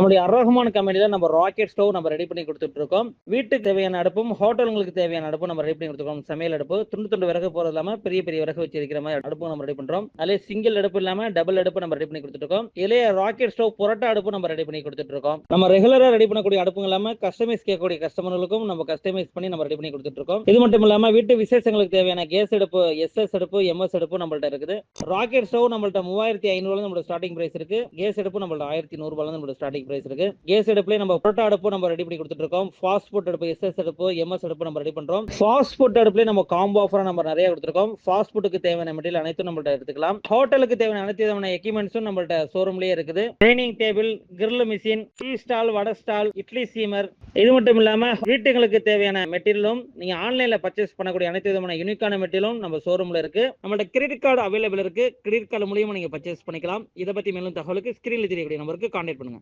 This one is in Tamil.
நம்முடைய அரகமான கம்பெனில நம்ம ராக்கெட் ஸ்டவ் நம்ம ரெடி பண்ணி கொடுத்துட்டு இருக்கோம். வீட்டுக்கு தேவையான அடுப்பும் ஹோட்டலுங்களுக்கு தேவையான அடுப்பும் நம்ம ரெடி பண்ணி கொடுத்துருக்கோம். சமையல் அடுப்பு துண்டு துண்டு விறகு போறது இல்லாம பெரிய பெரிய விறகு வச்சு இருக்கிற மாதிரி அடுப்பு நம்ம ரெடி பண்றோம். அதிலே சிங்கிள் அடுப்பு இல்லாம டபுள் அடுப்பு நம்ம ரெடி பண்ணி கொடுத்துருக்கோம் இருக்கோம். இதிலே ராக்கெட் ஸ்டவ் புரட்டா அடுப்பு நம்ம ரெடி பண்ணி கொடுத்துட்டு இருக்கோம். நம்ம ரெகுலரா ரெடி பண்ணக்கூடிய அடுப்புங்க இல்லாம கஸ்டமைஸ் கேட்கக்கூடிய கஸ்டமர்களுக்கும் நம்ம கஸ்டமைஸ் பண்ணி நம்ம ரெடி பண்ணி கொடுத்துட்டு இருக்கோம். இது மட்டும் இல்லாம வீட்டு விசேஷங்களுக்கு தேவையான கேஸ் அடுப்பு எஸ்எஸ் அடுப்பு எம்எஸ் அடுப்பு நம்மள்ட்ட இருக்குது. ராக்கெட் ஸ்டவ் நம்மள்ட்ட மூவாயிரத்தி ஐநூறுல நம்மளோட ஸ்டார்டிங் பிரைஸ் இருக்கு. கேஸ் அடுப்பு நம்மள்ட்ட ஆயிரத்தி நூறுபாலும் நம்மளோட ஸ்டார்டிங் ப்ரைஸ் இருக்கு. கேஸ் அடுப்புல நம்ம புரோட்டா அடுப்பு நம்ம ரெடி பண்ணி கொடுத்துட்டு இருக்கோம். ஃபாஸ்ட் ஃபுட் அடுப்பு எஸ்எஸ் அடுப்பு எம்எஸ் அடுப்பு நம்ம ரெடி பண்றோம். ஃபாஸ்ட் ஃபுட் அடுப்புல நம்ம காம்போ ஆஃபரா நம்ம நிறைய கொடுத்துருக்கோம். ஃபாஸ்ட் ஃபுட்டுக்கு தேவையான மெட்டீரியல் அனைத்தும் நம்மள்ட்ட எடுத்துக்கலாம். ஹோட்டலுக்கு தேவையான அனைத்து விதமான எக்யூப்மெண்ட்ஸும் நம்மள்ட்ட ஷோரூம்லயே இருக்குது. Dining table grill machine tea stall vada stall idli steamer இது மட்டும் இல்லாம வீட்டுகளுக்கு தேவையான மெட்டீரியலும் நீங்க ஆன்லைன்ல பர்ச்சேஸ் பண்ணக்கூடிய அனைத்து விதமான யூனிக்கான மெட்டீரியலும் நம்ம ஷோரூம்ல இருக்கு. நம்மள்ட்ட கிரெடிட் கார்டு அவைலபிள் இருக்கு. கிரெடிட் கார்டு மூலியமா நீங்க பர்ச்சேஸ் பண்ணிக்கலாம். இதை பத்தி மேலும் தகவலுக்கு ஸ்கிரீன்ல தெரியக்கூடிய நம்பருக்கு கான்டாக்ட் பண்ணுங்க.